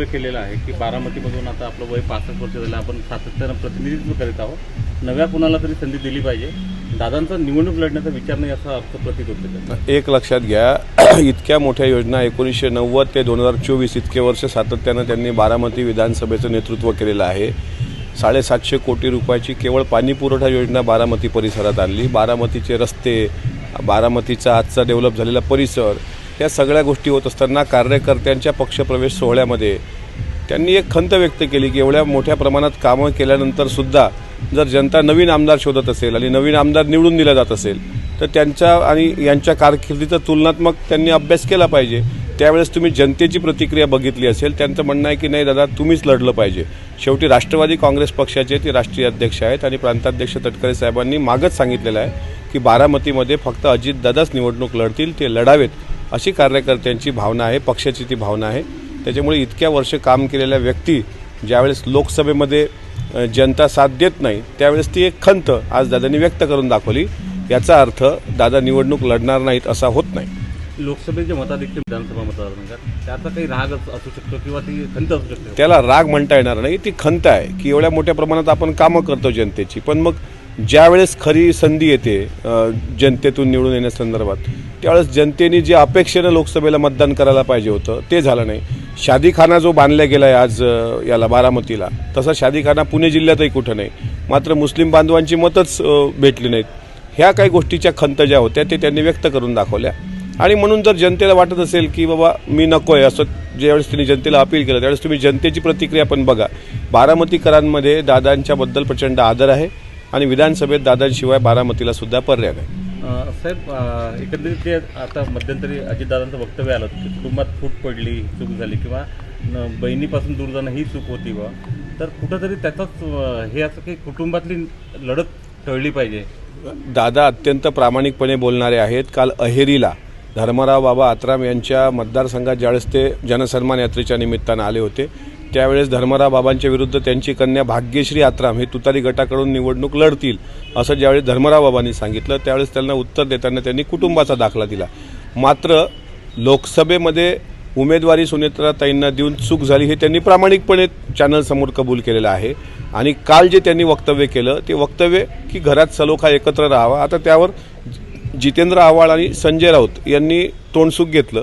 सर्वे केलेला आहे की बारामतीमधून आता आपलं वय पासष्ट वर्ष झालं आपण सातत्यानं प्रतिनिधित्व करीत आहोत. नव्या कुणाला तरी संधी दिली पाहिजे. दादांचा निवडणूक लढण्याचा विचार नाही असा अर्थ प्रतीत होतो एक लक्षात घ्या इतक्या मोठ्या योजना एकोणीसशे नव्वद ते दोन हजार चोवीस इतके वर्ष सातत्यानं त्यांनी बारामती विधानसभेचं नेतृत्व केलेलं आहे. साडेसातशे कोटी रुपयाची केवळ पाणी पुरवठा योजना बारामती परिसरात आणली. बारामतीचे रस्ते बारामतीचा आजचा डेव्हलप झालेला परिसर या सगळ्या गोष्टी होत असताना कार्यकर्त्यांच्या पक्षप्रवेश सोहळ्यामध्ये त्यांनी एक खंत व्यक्त केली की एवढ्या मोठ्या प्रमाणात कामं केल्यानंतर सुद्धा जर जनता नवीन आमदार शोधत असेल आणि नवीन आमदार निवडून दिला जात असेल तर त्यांच्या आणि यांच्या कारकिर्दीचा तुलनात्मक त्यांनी अभ्यास केला पाहिजे. त्यावेळेस तुम्ही जनतेची प्रतिक्रिया बघितली असेल त्यांचं म्हणणं आहे की नाही दादा तुम्हीच लढलं पाहिजे. शेवटी राष्ट्रवादी काँग्रेस पक्षाचे ते राष्ट्रीय अध्यक्ष आहेत आणि प्रांताध्यक्ष तटकरे साहेबांनी मागच सांगितलेलं आहे की बारामतीमध्ये फक्त अजितदादाच निवडणूक लढतील ते लढावेत. अशी कार्यकर्त्यांची भावना आहे पक्षाची ती भावना आहे. त्याच्यामुळे इतक्या वर्ष काम केलेल्या व्यक्ती ज्यावेळेस लोकसभेमध्ये जनता साथ देत नाही त्यावेळेस ती एक खंत आज दादांनी व्यक्त करून दाखवली. याचा अर्थ दादा निवडणूक लढणार नाहीत असा होत नाही. लोकसभेचे मताधिक्य विधानसभा मतदारसंघात त्याचा काही राग अस- शकतो किंवा ती खंत असू शकते. त्याला राग म्हणता येणार नाही ती खंत आहे की एवढ्या मोठ्या प्रमाणात आपण कामं करतो जनतेची. पण मग ज्यावेळेस खरी संधी येते जनतेतून निवडून येण्यासंदर्भात त्यावेळेस जनतेने जे अपेक्षेनं लोकसभेला मतदान करायला पाहिजे होतं ते झालं नाही. शादीखाना जो बांधला गेला आहे आज याला बारामतीला तसा शादीखाना पुणे जिल्ह्यातही कुठं नाही. मात्र मुस्लिम बांधवांची मतच भेटली नाहीत. ह्या काही गोष्टीच्या खंत ज्या होत्या ते त्यांनी व्यक्त करून दाखवल्या. आणि म्हणून जर जनतेला वाटत असेल की बाबा मी नको आहे असं ज्यावेळेस त्यांनी जनतेला अपील केलं त्यावेळेस तुम्ही जनतेची प्रतिक्रिया पण बघा. बारामतीकरांमध्ये दादांच्याबद्दल प्रचंड आदर आहे आणि विधानसभेत दादांशिवाय बारामतीला सुद्धा पर्याय नाही. साहेब एकंदरीत जे आता मध्यंतरी अजितदादांचं वक्तव्य आलं की कुटुंबात फूट पडली चूक झाली किंवा बहिणीपासून दूर जाणं ही चूक होती बा तर कुठंतरी त्याचाच हे असं की कुटुंबातली लढत टळली पाहिजे. दादा अत्यंत प्रामाणिकपणे बोलणारे आहेत. काल अहेरीला धर्मराव बाबा आत्राम यांच्या मतदारसंघात ज्यावेळेस ते जनसन्मान यात्रेच्या निमित्तानं आले होते त्यावेळेस धर्मराव बाबांच्या विरुद्ध त्यांची कन्या भाग्यश्री आत्राम हे तुतारी गटाकडून निवडणूक लढतील असं ज्यावेळेस धर्मराव बाबांनी सांगितलं त्यावेळेस त्यांना उत्तर देताना त्यांनी कुटुंबाचा दाखला दिला. मात्र लोकसभेमध्ये उमेदवारी सुनेत्राताईंना देऊन चूक झाली हे त्यांनी प्रामाणिकपणे चॅनलसमोर कबूल केलेलं आहे. आणि काल जे त्यांनी वक्तव्य केलं ते वक्तव्य की घरात सलोखा एकत्र राहावा. आता त्यावर जितेंद्र आव्हाड आणि संजय राऊत यांनी तोंडसुख घेतलं.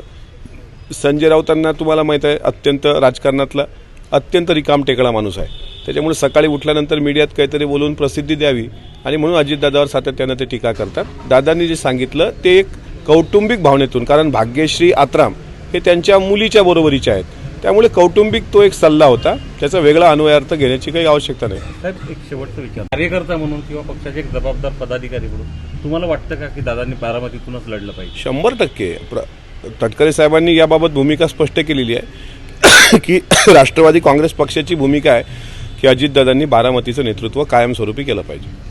संजय राऊतांना तुम्हाला माहीत आहे अत्यंत राजकारणातला अत्यंत रिकाम टेकडा माणूस आहे. त्याच्यामुळे सकाळी उठल्यानंतर मीडियात काहीतरी बोलून प्रसिद्धी द्यावी आणि म्हणून अजितदादावर सातत्यानं ते टीका करतात. दादांनी जे सांगितलं ते एक कौटुंबिक भावनेतून कारण भाग्यश्री आत्राम हे त्यांच्या मुलीच्या बरोबरीचे आहेत. त्यामुळे कौटुंबिक तो एक सल्ला होता. त्याचा वेगळा अन्वयार्थ घेण्याची काही आवश्यकता नाही. साहेब एक शेवटचा विचार. कार्यकर्ता म्हणून किंवा पक्षाचे एक जबाबदार पदाधिकारी म्हणून तुम्हाला वाटतं का की दादांनी बारामतीतूनच लढलं पाहिजे? शंभर टक्के. तटकरे साहेबांनी याबाबत भूमिका स्पष्ट केलेली आहे. की राष्ट्रवादी काँग्रेस पक्षाची भूमिका आहे की अजितदादांनी बारामतीचं नेतृत्व कायमस्वरूपी केलं पाहिजे.